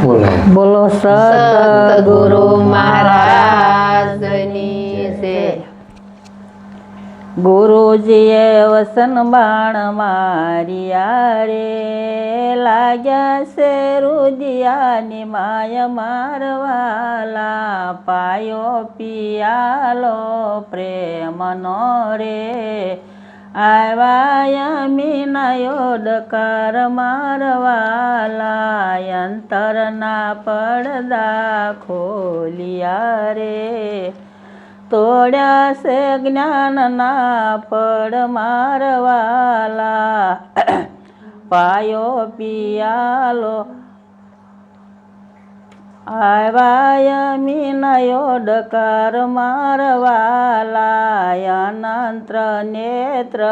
બોલે બોલો સતગુરુ મહારાજની છે ગુરુજીએ વસન બાણ મારિયા રે લાગ્યા છે રુદિયાની માય મારવાલા પાયો પિયાલો પ્રેમનો રે આવ્યા મીનાયો ડકાર મારવાલા અંતરના પડદા ખોલિયા રે તોડ્યા છે જ્ઞાનના પડ મારવાલા પાયો પિયાલો આવ્યા મીનયો ડકાર મારવાલા અનંત્ર નેત્ર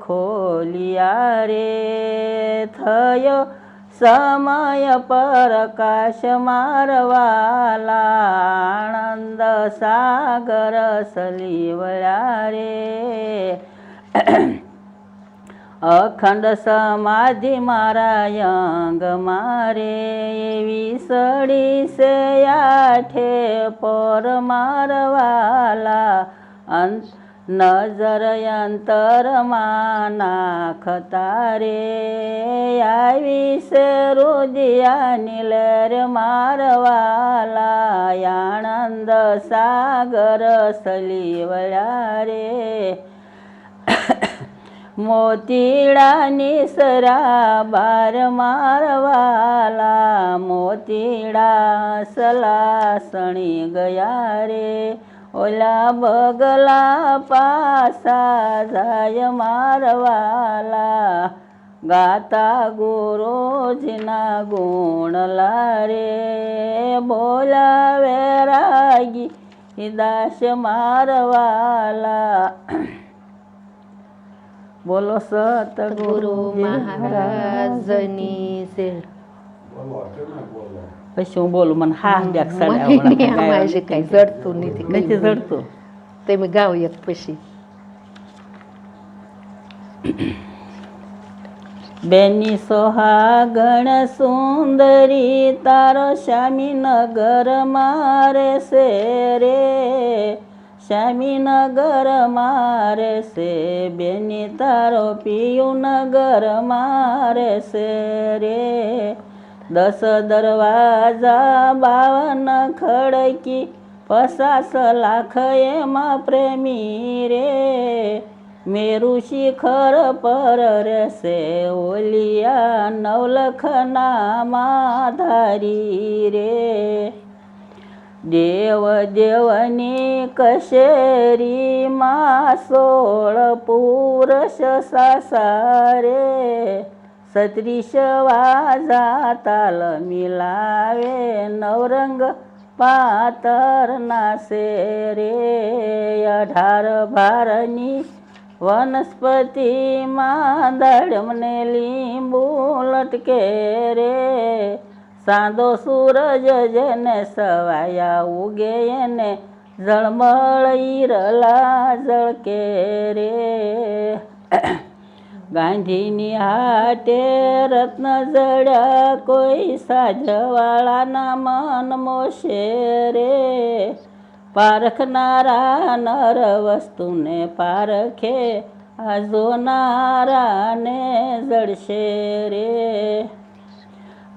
ખોલિયા રે થયો સમય પ્રકાશ મારવાલા આનંદ સાગર સલીવળ્યા રે અખંડ સમાધિ મારા અંગ મારે એવી સડી સે આઠે પર મારવાલા અંત નજર અંતરમાં નાખતા રે આવી સે રુદિયાની લહેર મારવાલા આણંદ સાગર સલીવળ્યા રે મોતીડાની સરા બાર મારવાલા મોતીડા સલાસણી ગયા રે. ઓલા બગલા પાસા જાય મારવાલા. ગાતા ગુરોજના ગુણ લારે. બોલાવે રાગી દાસ મારવાલા. બોલો સતગુરુ ગુરુ મહારાજની છે પછી હું બોલું મને હા બેક મને આમાં છે કઈ જડતું નથી નથી કઈ જડતું તમે ગાઓ એક પછી બેની સોહાગણ સુંદરી તારો શ્યામી નગર મારે છે રે શ્યામી નગર મારે છે બેની તારો પિયુનગર મારે છે રે. દસ દરવાજા બાવન ખડકી, પચાસ લાખ એમાં પ્રેમી રે. મેરું શિખર પર રહેશે, ઓલિયા નવલખના માધારી રે. देव देवने कशेरी मा सोळ पुरुष ससारे सत्रिश वाजा ताल मिलावे नवरंग पातर नासे रे अढार भारणी वनस्पती मा दडमने लिंबू लटके रे સાંદો સૂરજ જેને સવાયા ઉગે એને ઝળમળ ઈરલા જળકે રે. ગાંધીની હાટે રત્ન જડ્યા કોઈ સાજવાળાના મન મોશે રે. પારખનારા નર વસ્તુને પારખે, આ જોનારાને જડશે રે.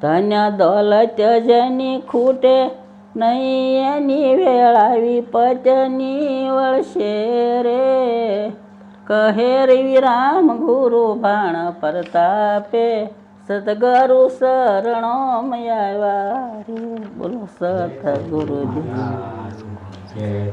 धन्य दौलत जनी खुटे नैयनी वेळावी पचनी वळशे रे. कहेर विराम गुरु भाण परतापे सद्गुरु शरण मया वारे बोलो सत गुरुदेव